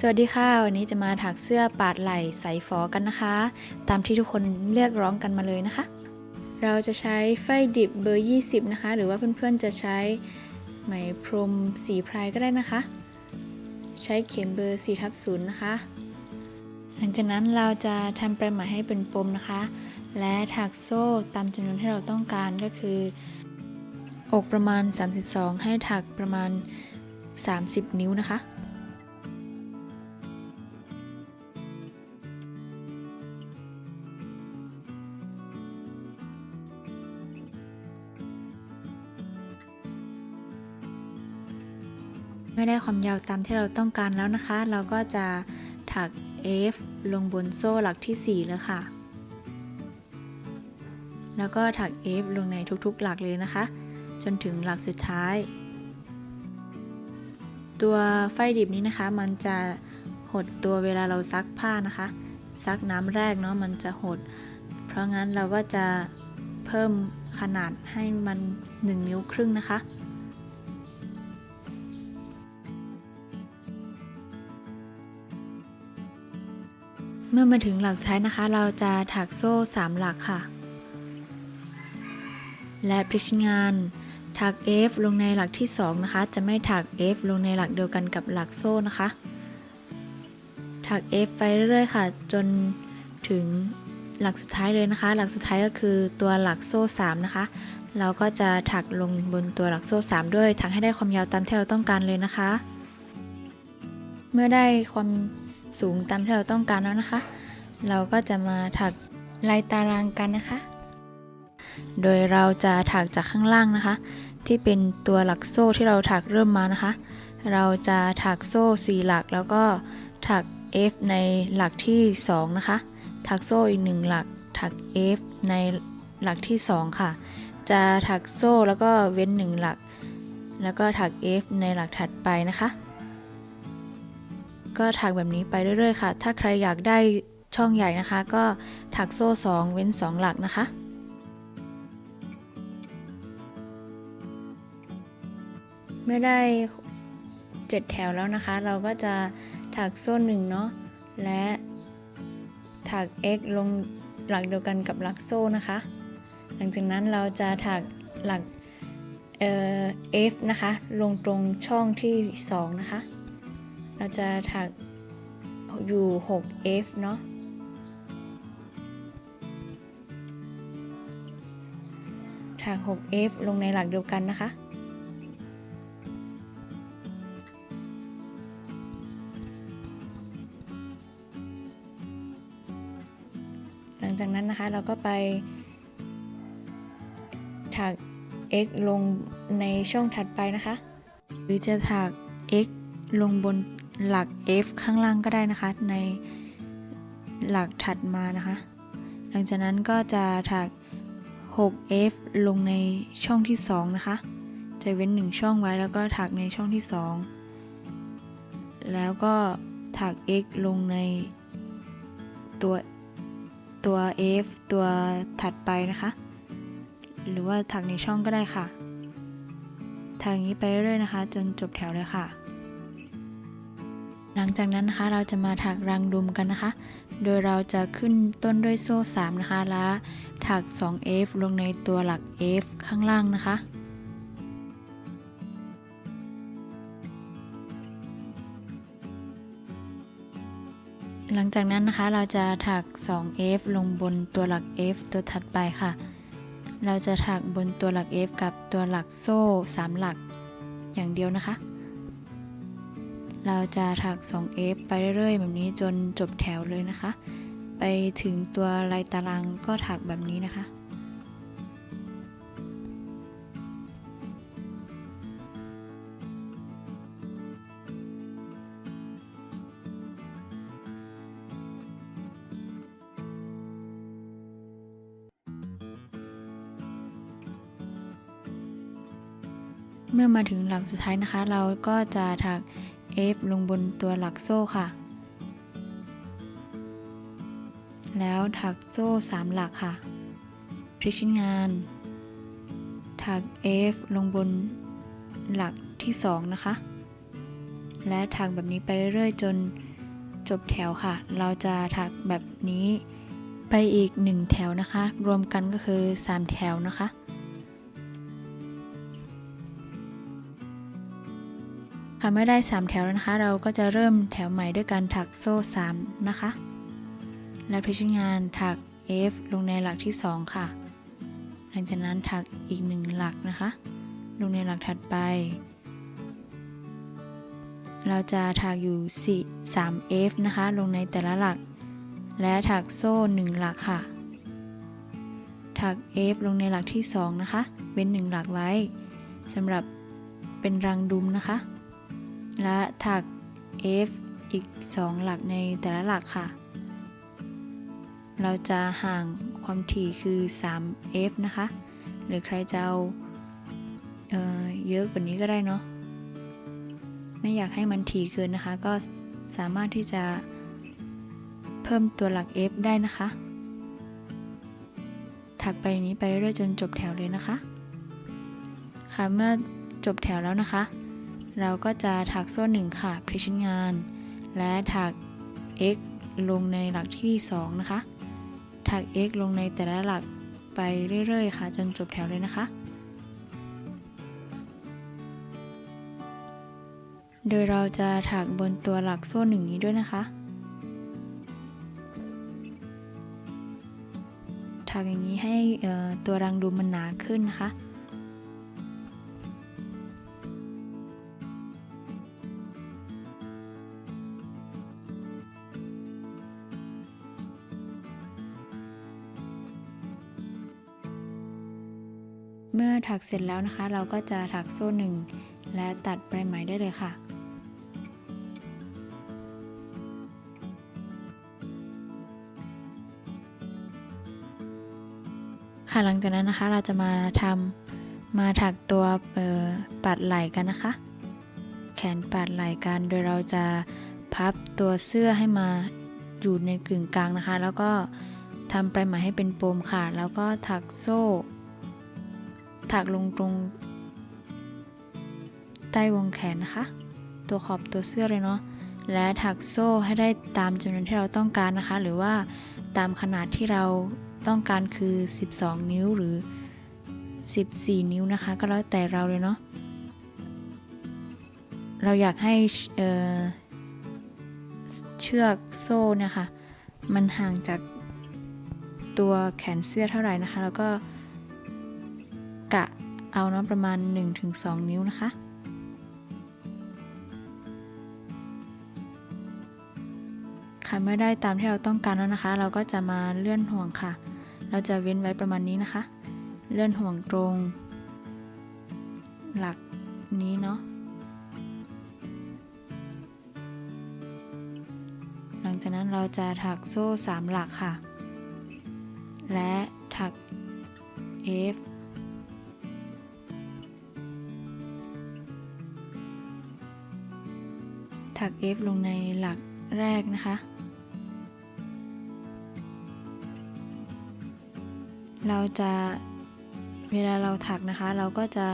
สวัสดีค่ะ วันนี้จะมาถักเสื้อปาดไหล่ใส่ฝอกันนะคะ ตามที่ทุกคนเรียกร้องกันมาเลยนะคะ เราจะใช้ไฟดิบเบอร์ 20 นะคะ หรือว่าเพื่อนๆจะใช้ไหมพรมสีพรายก็ได้นะคะ ใช้เข็มเบอร์4ทับ0นะคะ หลังจากนั้นเราจะทำปลายไหมให้เป็นปมนะคะ และถักโซ่ตามจำนวนที่เราต้องการก็คือ อกประมาณ 32 ให้ถักประมาณ 30 นิ้วนะคะ มื่อได้ความยาวตามที่เราต้องการแล้วนะคะ เราก็จะถัก F ลงบนโซ่หลักที่ 4 เลยค่ะ แล้วก็ถัก F ลงในทุกๆหลักเลยนะคะ จนถึงหลักสุดท้าย ตัวไฟดิบนี้นะคะ มันจะหดตัวเวลาเราซักผ้านะคะ ซักน้ำแรกเนาะมันจะหด เพราะงั้นเราก็จะเพิ่มขนาดให้มัน 1 นิ้วครึ่งนะคะ มื่อมาถึงหลักสุดท้ายนะคะ เราจะถักโซ่ 3 หลักค่ะ และพลิกชิ้นงานถัก F ลงในหลักที่ 2 นะคะ จะไม่ถัก F ลงในหลักเดียวกันกับหลักโซ่นะคะ ถัก F ไปเรื่อยๆค่ะ จนถึงหลักสุดท้ายเลยนะคะ หลักสุดท้ายก็คือตัวหลักโซ่ 3 นะคะ เราก็จะถักลงบนตัวหลักโซ่ 3 ด้วย ถักให้ได้ความยาวตามที่เราต้องการเลยนะคะ เมื่อได้ความสูงตามที่เราต้องการแล้วนะคะ เราก็จะมาถักลายตารางกันนะคะ โดยเราจะถักจากข้างล่างนะคะ ที่เป็นตัวหลักโซ่ที่เราถักเริ่มมานะคะ เราจะถักโซ่4หลักแล้วก็ถัก F ในหลักที่ 2 นะคะ ถักโซ่อีก 1 หลัก ถัก F ในหลักที่ 2 ค่ะ จะถักโซ่แล้วก็เว้น 1 หลัก แล้วก็ถัก F ในหลักถัดไปนะคะ ก็ถักแบบนี้ไปเรื่อยๆค่ะ ถ้าใครอยากได้ช่องใหญ่นะคะ ก็ถักโซ่ 2 เว้น 2 หลักนะคะเมื่อได้ 7 แถวแล้วนะคะ เราก็จะถักโซ่1เนาะและถัก x ลงหลักเดียวกันกับหลักโซ่นะคะ หลังจากนั้นเราจะถักหลักเอ่อ f นะคะ ลงตรงช่องที่ 2 นะคะ เราจะถักอยู่ 6f เนาะถัก 6f ลงในหลักเดียวกันนะคะ หลังจากนั้นนะคะเราก็ไปถัก x ลงในช่องถัดไปนะคะ หรือจะถัก x ลงบน หลัก f ข้างล่างก็ได้นะคะ ในหลักถัดมานะคะ หลังจากนั้นก็จะถัก 6f ลงในช่องที่ 2 นะคะ จะเว้น 1 ช่องไว้แล้วก็ถักในช่องที่ 2 แล้วก็ถัก x ลงในตัวตัว f ตัวถัดไปนะคะ หรือว่าถักในช่องก็ได้ค่ะ ถักอย่างนี้ไปเรื่อยๆนะคะ จนจบแถวเลยค่ะ หลังจากนั้นนะคะเราจะมาถักรังดุมกันนะคะ โดยเราจะขึ้นต้นด้วยโซ่ 3 นะคะแล้วถัก 2f ลงในตัวหลัก f ข้างล่างนะคะหลังจากนั้นนะคะเราจะถัก 2f ลงบนตัวหลัก f ตัวถัดไปค่ะ เราจะถักบนตัวหลัก f กับตัวหลักโซ่ 3 หลักอย่างเดียวนะคะ เราจะถัก 2f ไปเรื่อยๆ แบบนี้จนจบแถวเลยนะคะ ไปถึงตัวลายตารางก็ถักแบบนี้นะคะเมื่อมาถึงหลักสุดท้ายนะคะ เราก็จะถัก F ลงบนตัวหลักโซ่ค่ะ แล้วถักโซ่3หลักค่ะ พลิกชิ้นงาน ถัก F ลงบนหลักที่2นะคะ และถักแบบนี้ไปเรื่อยๆ จนจบแถวค่ะ เราจะถักแบบนี้ไปอีก 1 แถวนะคะ รวมกันก็คือ 3 แถวนะคะ ค่ะเมื่อได้ 3 แถวแล้วนะคะ เราก็จะเริ่มแถวใหม่ด้วยการถักโซ่ 3 นะคะ และพิชิตงานถัก F ลงในหลักที่ 2 ค่ะ หลังจากนั้นถักอีก 1 หลักนะคะ ลงในหลักถัดไป เราจะถักอยู่4 3 F นะคะ ลงในแต่ละหลัก และถักโซ่ 1 หลักค่ะ ถัก F ลงในหลักที่ 2 นะคะ เว้น 1 หลักไว้สำหรับเป็นรังดุมนะคะ และถัก F อีก 2 หลักในแต่ละหลักค่ะ เราจะห่างความถี่คือ 3F นะคะ หรือใครจะเอาเออเยอะกว่านี้ก็ได้เนาะ ไม่อยากให้มันถี่เกินนะคะ ก็สามารถที่จะเพิ่มตัวหลัก F ได้นะคะ ถักไปอย่างนี้ไปเรื่อยจนจบแถวเลยนะคะ ค่ะเมื่อจบแถวแล้วนะคะ เราก็จะถักโซ่หนึ่งค่ะพลิกชิ้นงาน และถัก x ลงในหลักที่ 2 นะคะ ถัก x ลงในแต่ละหลักไปเรื่อย ๆ ค่ะ จนจบแถวเลยนะคะ โดยเราจะถักบนตัวหลักโซ่หนึ่งนี้ด้วยนะคะ ถักอย่างนี้ให้ตัวรังดูมันหนาขึ้นนะคะ เมื่อถักเสร็จแล้วนะคะ เราก็จะถักโซ่หนึ่งและตัดปลายไหมได้เลยค่ะค่ะหลังจากนั้นนะคะเราจะมาทำมาถักตัวปัดไหล่กันนะคะ แขนปัดไหล่กันโดยเราจะพับตัวเสื้อให้มาอยู่ในกึ่งกลางนะคะ แล้วก็ทำปลายไหมให้เป็นปมค่ะ แล้วก็ถักโซ่ ถักลงตรงใต้วงแขนนะคะ ตัวขอบตัวเสื้อเลยเนาะ และถักโซ่ให้ได้ตามจำนวนที่เราต้องการนะคะ หรือว่าตามขนาดที่เราต้องการคือ 12 นิ้วหรือ 14 นิ้วนะคะ ก็แล้วแต่เราเลยเนาะ เราอยากให้เเชือกโซ่นี่ยค่ะมันห่างจากตัวแขนเสื้อเท่าไหร่นะคะ แล้วก็ เอานาะประมาณ 1-2 นิ้วนะคะ ค่ะเมื่อได้ตามที่เราต้องการแล้วนะคะ เราก็จะมาเลื่อนห่วงค่ะ เราจะเว้นไว้ประมาณนี้นะคะ เลื่อนห่วงตรง หลักนี้เนาะหลังจากนั้นเราจะถักโซ่ 3 หลักค่ะ และถัก F ถัก F ลงในหลักแรกนะคะ เราจะเวลาเราถักนะคะ เราก็จะ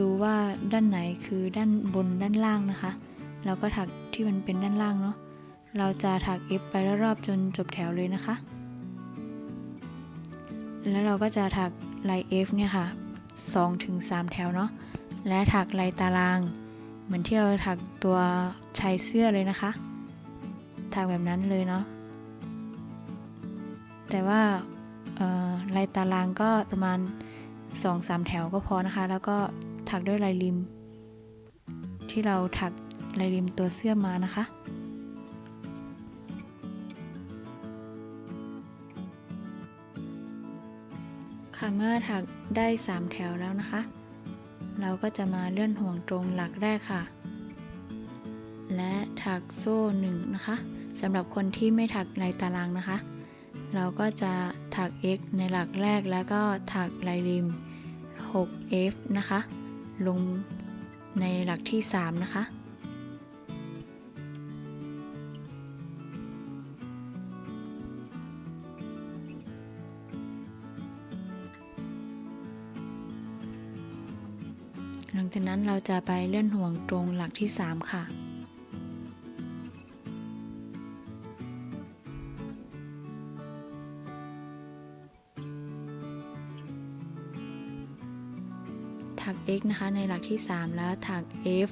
ดูว่าด้านไหนคือด้านบนด้านล่างนะคะ เราก็ถักที่มันเป็นด้านล่างเนาะ เราจะถัก F ไปรอบๆจนจบแถวเลยนะคะ แล้วเราก็จะถักลาย F เนี่ยค่ะ2-3 แถวเนาะ และถักลายตาราง เหมือนที่เราถักตัวชายเสื้อเลยนะคะ ถักแบบนั้นเลยเนาะแต่ว่าลายตารางก็ประมาณ 2-3 แถวก็พอนะคะ แล้วก็ถักด้วยลายริม ที่เราถักลายริมตัวเสื้อมานะคะค่ะเมื่อถักได้ 3 แถวแล้วนะคะ เราก็จะมาเลื่อนห่วงตรงหลักแรกค่ะ และถักโซ่1นะคะสำหรับคนที่ไม่ถักลายตารางนะคะ เราก็จะถัก x ในหลักแรกแล้วก็ถักลายริม 6f นะคะ ลงในหลักที่ 3 นะคะ หลังจากนั้นเราจะไปเลื่อนห่วงตรงหลักที่ 3 ค่ะ ถัก x นะคะในหลักที่ 3 แล้วถัก f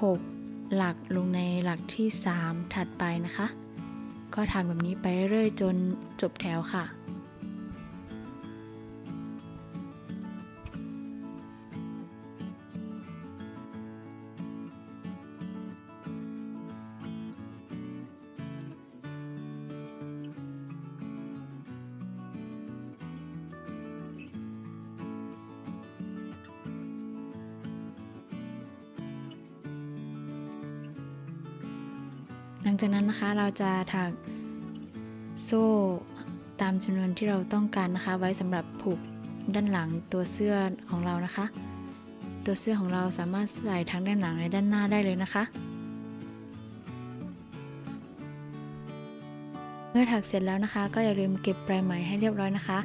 6 หลักลงในหลักที่ 3 ถัดไปนะคะ ก็ถักแบบนี้ไปเรื่อยจนจบแถวค่ะ ลังจากนั้นนะคะเราจะถักโซ่ตามจำนวนที่เราต้องการนะคะ ไว้สำหรับผูกด้านหลังตัวเสื้อของเรานะคะ ตัวเสื้อของเราสามารถใส่ทั้งด้านหลังและด้านหน้าได้เลยนะคะ เมื่อถักเสร็จแล้วนะคะ ก็อย่าลืมเก็บปลายไหมให้เรียบร้อยนะคะ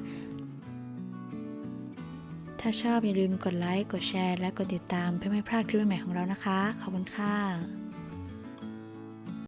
ถ้าชอบอย่าลืมกดไลค์กดแชร์ และกดติดตามเพื่อไม่พลาดคลิปใหม่ของเรานะคะขอบคุณค่ะ